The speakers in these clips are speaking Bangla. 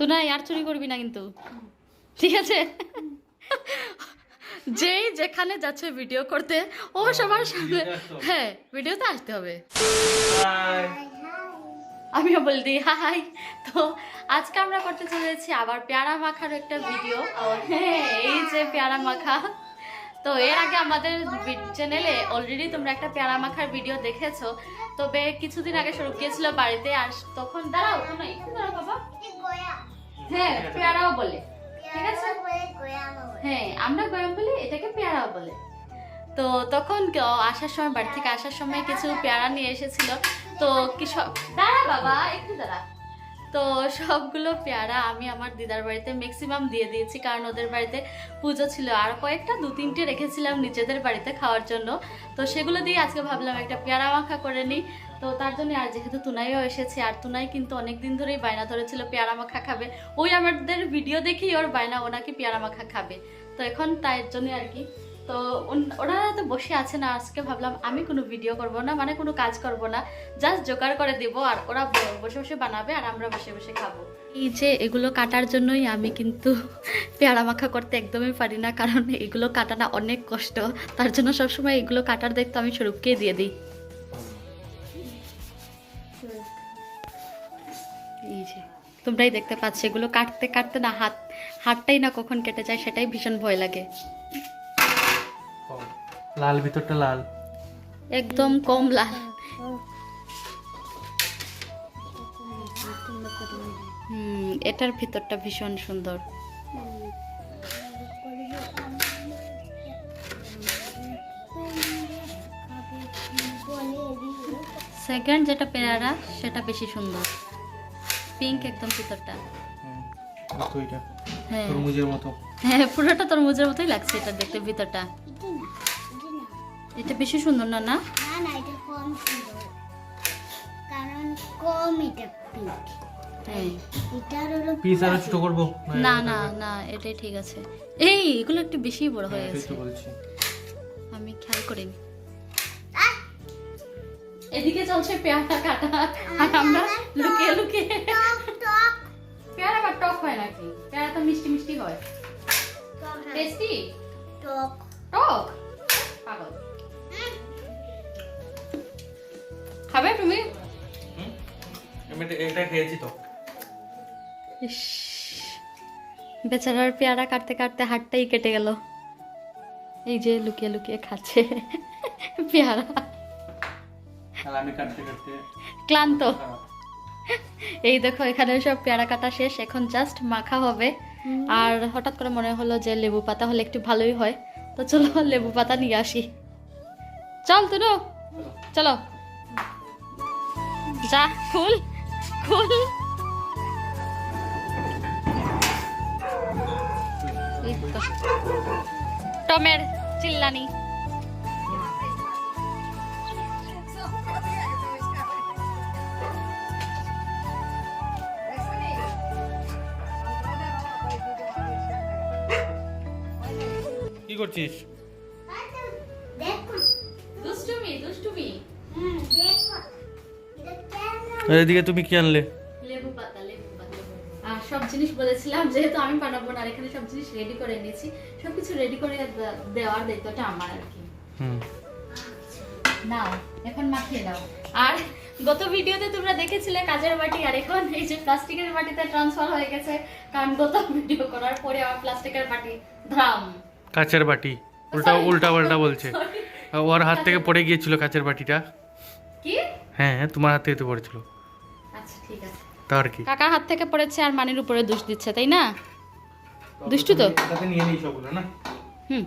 তুই না আর চুরি করবি না কিন্তু। ঠিক আছে? যেই যেখানে যাচ্ছে ভিডিও করতে ও সবার সামনে হ্যাঁ ভিডিওতে আসতে হবে। আমিও বল দিই হাই তো আজকে আমরা করতে চলেছি আবার পেয়ারা মাখার একটা ভিডিও হ্যাঁ এই যে পেয়ারা মাখা। তো এর আগে আমাদের চ্যানেলে অলরেডি তোমরা একটা পেয়ারা মাখার ভিডিও দেখেছ। তবে কিছুদিন আগে শুরু গিয়েছিল বাড়িতে আর তখন দাঁড়াও বাবা। হ্যাঁ পেয়ারাও বলে। ঠিক আছে? হ্যাঁ আমরা গরম বলি এটাকে পেয়ারা বলে। তো তখন আসার সময় বাড়ি থেকে আসার সময় কিছু পেয়ারা নিয়ে এসেছিল। তো কি সব দাঁড়া বাবা একটু দাঁড়া। তো সবগুলো পেয়ারা আমি আমার দিদার বাড়িতে ম্যাক্সিমাম দিয়ে দিয়েছি, কারণ ওদের বাড়িতে পুজো ছিল। আর কয়েকটা, দু তিনটে রেখেছিলাম নিজেদের বাড়িতে খাওয়ার জন্য। তো সেগুলো দিয়ে আজকে ভাবলাম একটা পেয়ারা মাখা করে নিই। তো তার জন্য আর যেহেতু তুনাইও এসেছে, আর তুনাই কিন্তু অনেক দিন ধরেই বায়না ধরেছিল পেয়ারা মাখা খাবে। ওই আমাদের ভিডিও দেখেই ওর বায়না ওনাকে পেয়ারা মাখা খাবে। তো এখন তাই জন্য আর কি তো ওনারা তো বসে আছে না, আজকে ভাবলাম আমি কোনো ভিডিও করব না মানে কোনো কাজ করব না জাস্ট জোগাড় করে দেব আর ওরা বসে বসে বানাবে আর আমরা বসে বসে খাব। এই যে এগুলো কাটার জন্যই আমি কিন্তু পেয়ারা মাখা করতে একদমই পারি না, কারণ এগুলো কাটাটা অনেক কষ্ট। তার জন্য সবসময় এগুলো কাটার দেখতে আমি স্বরূপকে দিয়ে দিই। এই যে, তোমরাই দেখতে পাচ্ছ, এগুলো কাটতে কাটতে না, হাত হাতটাই না কখন কেটে যায় সেটাই ভীষণ ভয় লাগে। লাল ভিতরটা লাল। একদম কম লাল। হুম এটার ভিতরটা ভীষণ সুন্দর। সেকেন্ড যেটা পেয়ারা সেটা বেশি সুন্দর। পিঙ্ক একদম ভিতরটা। হ্যাঁ। তরমুজের মতো। হ্যাঁ পুরোটা তরমুজের মতোই লাগছে এটা দেখতে ভিতরটা। এটা বেশি সুন্দর না না? না না এটা কম সুন্দর। কারণ কম এটা পিক হ্যাঁ। এটার হলো পিস আরও ছোট করব? না না না এটাই ঠিক আছে। এই এগুলো একটু বেশি বড় হয়ে হ্যাঁ, গেছে। বলছি। আমি খেয়াল করিনি এদিকে চলছে পেয়ারা কাটা। আর আমরা লুকিয়ে লুকিয়ে টক টক পেয়ারা আবার টক হয় নাকি? পেয়ারা তো মিষ্টি মিষ্টি হয়। টেস্টি টক টক পাগল। খাবে তুমি? এটা- খেয়েছি তো। ইস, বেচারার পেয়ারা কাটতে কাটতে হাতটাই কেটে গেল। এই যে লুকিয়ে লুকিয়ে খাচ্ছে পেয়ারা। ক্লান্ত। এই দেখো এখানে সব পেয়ারা কাটা শেষ। এখন জাস্ট মাখা হবে। আর হঠাৎ করে মনে হলো যে লেবু পাতা হলে একটু ভালোই হয়। তো চলো লেবু পাতা নিয়ে আসি। চল তুনো। চলো। যা খুল খুল। টমের চিল্লানি। কি করছিস? এদিকে তুমি কি আনলে? লেবু পাতা লেবু পাতা। আর সব জিনিস বলেছিলাম যেহেতু আমি বানাবো না এখানে সব জিনিস রেডি করে নিয়েছি সবকিছু রেডি করে দেওয়ার দায়িত্বটা আমার আর কি। হুম। নাও এখন মাখিয়ে দাও আর গত ভিডিওতে তোমরা দেখেছিলে কাজের বাটি আর এখন এই যে প্লাস্টিকের বাটিতে ট্রান্সফার হয়ে গেছে কারণ গত ভিডিও করার পরে আমার প্লাস্টিকের বাটি ধাম। কাচের বাটি উল্টা উল্টা পাল্টা বলছে। ওর হাত থেকে পড়ে গিয়েছিল কাচের বাটিটা। কি? হ্যাঁ তোমার হাত থেকে তো পড়েছিল। তার কি? হাত থেকে পড়েছে আর মানির উপরে দোষ দিচ্ছে তাই না? দুষ্টু তো? তাতে নিয়ে নেই সবগুলো না? হুম।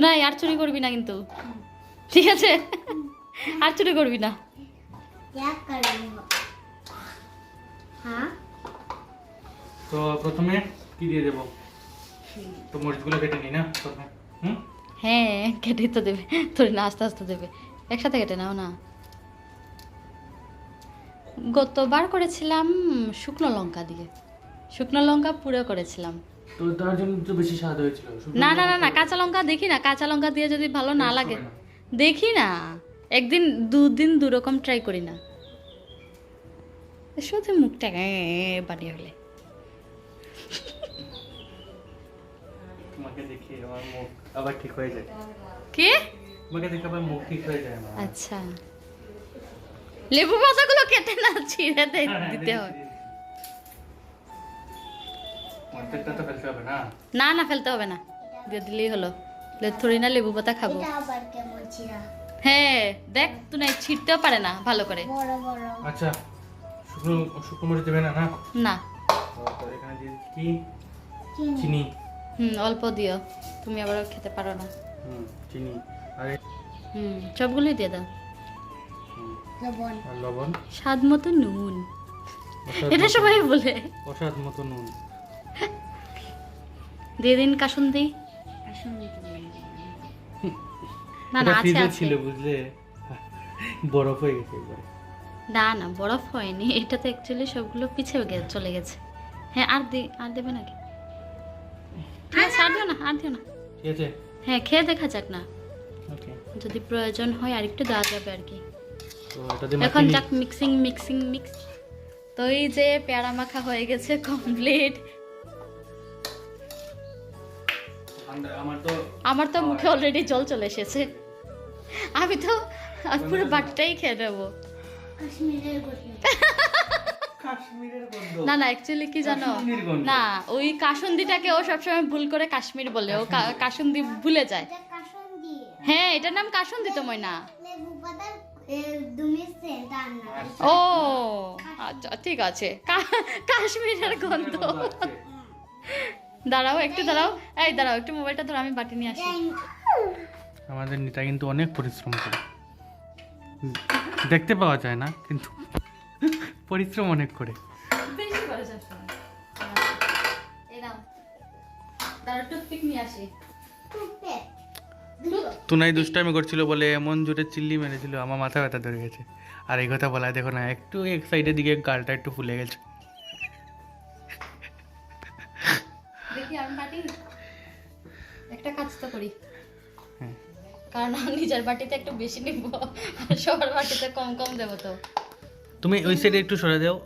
না আর চুরি করবি না কিন্তু। ঠিক আছে? আর চুরি করবি না। তো প্রথমে কি দিয়ে দেব? তো মরিচগুলো কেটে না প্রথমে? হ্যাঁ কেটে তো দেবে। তোর না আস্তে আস্তে দেবে। একসাথে কেটে নাও না। গতবার করেছিলাম শুকনো লঙ্কা দিয়ে। শুকনো লঙ্কা পুরো করেছিলাম। তো তার জন্য তো বেশি স্বাদ হয়েছিল। না না না না কাঁচা লঙ্কা দেখি না। কাঁচা লঙ্কা দিয়ে যদি ভালো না লাগে। দেখি না। একদিন দুদিন দু রকম ট্রাই করি না। শুধু মুখটা বানিয়ে হলে। তোমাকে দেখে আমার মুখ আবার ঠিক হয়ে যায়। কি? তোমাকে দেখে আবার মুখ ঠিক হয়ে যায় আমার। আচ্ছা। লেবু পাতাগুলো কেটে না ছিঁড়ে হ্যাঁ, হ্যাঁ, দিতে হয়। অর্ধেকটা তো ফেলতে হবে না? না না ফেলতে হবে না। দিয়ে দিলেই হলো। লে- থোড়ি না লেবু পাতা খাব। হ্যাঁ দেখ তুই না ছিঁড়তেও পারে না ভালো করে। বড় বড়। আচ্ছা শুকনো শুকনো মরিচ দেবে না না? না। এখানে দিয়ে কি? চিনি। চিনি। হুম অল্প দিও। তুমি আবার খেতে পারো না। হুম চিনি। হুম সবগুলোই দিয়ে দাও। লবণ। লবণ? স্বাদ মতো নুন। এটা সবাই বলে। অস্বাদ মতো নুন। দিয়ে দিন কাসুন দিই আসুন না না আছে আছে। ছিল বুঝলে। বরফ হয়ে গেছে একবারে না না বরফ হয়নি। এটা তো অ্যাকচুয়ালি সবগুলো পিছিয়ে গে চলে গেছে। হ্যাঁ আর দি আর দেবে নাকি? ঠিক আছে আর দিও না আর দিও না। ঠিক আছে। হ্যাঁ খেয়ে দেখা যাক না। যদি প্রয়োজন হয় আরেকটু দেওয়া যাবে আর কি। তো এখন যাক মিক্সিং মিক্সিং মিক্স তো এই যে পেয়ারা মাখা হয়ে গেছে কমপ্লিট আমার তো মুখে অলরেডি জল চলে এসেছে। আমি তো পুরো বাটিটাই খেয়ে নেব। না না অ্যাকচুয়ালি কি জানো? না ওই কাসুন্দিটাকে ও সবসময় ভুল করে কাশ্মীর বলে। ও কা- কাসুন্দি ভুলে যায়। দিয়ে হ্যাঁ এটার নাম কাসুন্দি তো ময়না। ও আচ্ছা ঠিক আছে। কাশ্মীরের গন্ধ। দাঁড়াও একটু দাঁড়াও। এই দাঁড়াও একটু মোবাইলটা ধরো আমি বাটি নিয়ে আসি। আমাদের নিতা কিন্তু অনেক পরিশ্রম করে। দেখতে পাওয়া যায় না কিন্তু পরিশ্রম অনেক করে। বেশি করে সবসময় এই নাও দাঁড়াও টুথপিক নিয়ে আসি। টুথপেস্ট তুনাই দুষ্টামি করছিল বলে এমন জোরে চিল্লি মেরেছিল আমার মাথা ব্যথা ধরে গেছে। আর এই কথা বলা দেখো না একটু এক সাইডের দিকে গালটা একটু ফুলে গেছে। দেখি আমি বাটি। একটা কাজ তো করি। হ্যাঁ। কারণ আমি নিজের বাটিতে একটু বেশি নিব আর সবার বাটিতে কম কম দেবো তো। তুমি ওই সাইডে একটু সরে দাও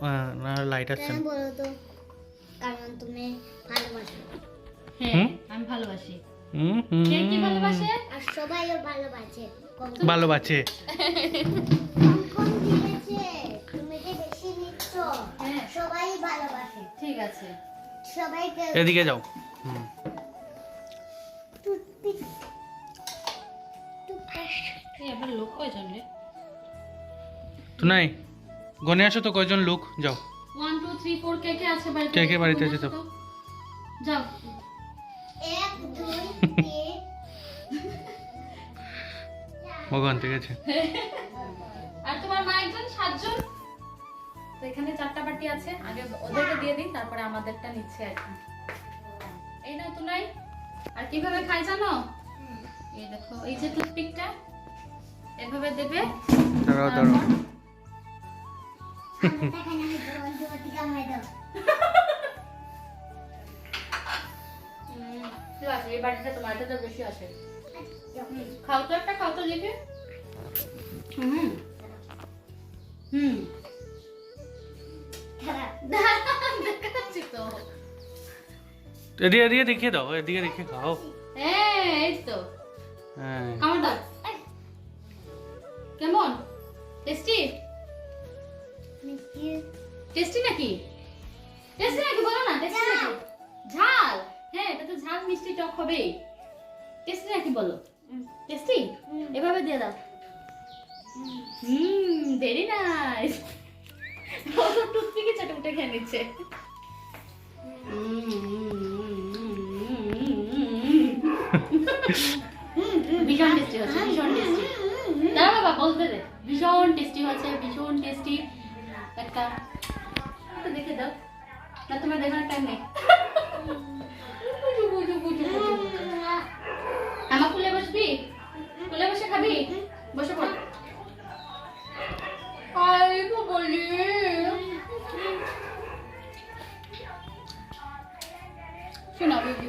না লাইট আসছে না। তো? কারণ তুমি ভালোবাসো। হ্যাঁ আমি ভালোবাসি। ভালোবাসে? আর সবাইও ভালোবাসে। কম ভালো বাচ্চে কম কম দিয়েছে তুমি যে বেশি নিচ্ছ? হ্যাঁ। সবাই ভালোবাসে। ঠিক আছে। সবাইকে এদিকে যাও। রে? তুনাই গনে আসো তো কয়জন লোক? যাও। ওয়ান টু থ্রি ফোর কে কে আছে বাড়িতে? কে কে বাড়িতে আছে তো? যাও। ভগবান ঠিক আছে। আর তোমার মা একজন? সাতজন? তো এখানে চারটা পার্টি আছে। আগে ওদেরকে দিয়ে দিই তারপরে আমাদেরটা নিচ্ছে আর কি। এই নাও তো নাই আর কীভাবে খাই জানো? এই দেখো এই যে টুথপিকটা এভাবে দেবে। দাঁড়াও দাঁড়াও। আছে এই তোমার তো বেশি আছে হুম, খাও তো একটা খাও তো দেখে। হুম। হুম। খারাপ দেখাচ্ছি তো। এদিকে এদিকে দেখিয়ে দাও এদিকে দেখে খাও। হ্যাঁ এই তো। হ্যাঁ। কামড় দাও। মিষ্টি টক হবে। টেস্টি নাকি বলো? টেস্টি এভাবে দিয়ে দাও। হুম। ভেরি নাইস টুথপিকে চাটে উঠে খেয়ে নিচ্ছে। ভীষণ টেস্টি হচ্ছে ভীষণ টেস্টি দাঁড়া বাবা বলতে দে। ভীষণ টেস্টি হচ্ছে ভীষণ টেস্টি একটা দেখে দাও। না তোমার দেখার টাইম নেই। খাবি? বসে পড়। বলি শোনা বেবি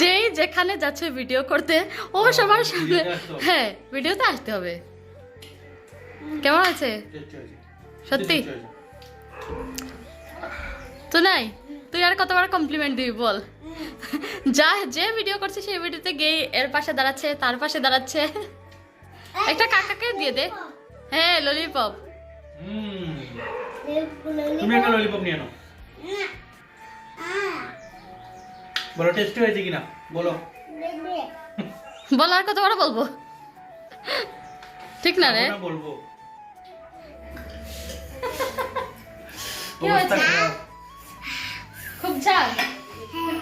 যেই যেখানে যাচ্ছে ভিডিও করতে ও সবার সামনে। হ্যাঁ ভিডিওতে আসতে হবে। কেমন আছে? সত্যি? তো নাই তুই আর কতবার কমপ্লিমেন্ট দিবি বল। যা যে ভিডিও করছে সেই ভিডিওতে গেই এর পাশে দাঁড়াচ্ছে তার পাশে দাঁড়াচ্ছে। একটা কাকাকে দিয়ে দে। হ্যাঁ ললিপপ হুম। তুমি একটা ললিপপ নিয়ে নাও। বলো টেস্টি হয়েছে কিনা? বলো। বল আর কতবার বলব? ঠিক না রে। বলব। খুব ঝাল। ওর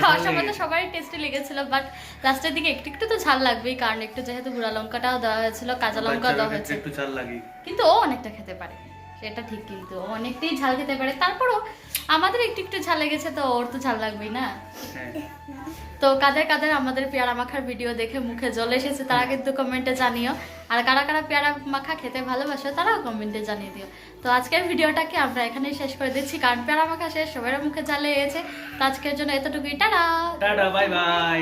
খাওয়ার সময় তো। সবারই টেস্টি লেগেছিল বাট লাস্টের দিকে একটু একটু তো ঝাল লাগবেই কারণ একটু যেহেতু গুড়া লঙ্কাটাও দেওয়া হয়েছিল কাঁচা লঙ্কা দেওয়া ক্ষেত্রে হয়েছে। একটু ঝাল লাগে কিন্তু ও অনেকটা খেতে পারে। সেটা ঠিক কিন্তু অনেকটাই ঝাল খেতে পারে। তারপরও আমাদের একটু একটু ঝাল লেগেছে তো ওর তো ঝাল লাগবেই না? হ্যাঁ। তো কাদের কাদের আমাদের পেয়ারা মাখার ভিডিও দেখে মুখে জল এসেছে তারা কিন্তু কমেন্টে জানিও। আর কারা কারা পেয়ারা মাখা খেতে ভালোবাসো তারাও কমেন্টে জানিয়ে দিও। তো আজকের ভিডিওটাকে আমরা এখানেই শেষ করে দিচ্ছি কারণ পেয়ারা মাখা শেষ সবার মুখে জালে গেছে তো আজকের জন্য এতটুকুই টাটা! Tata bye bye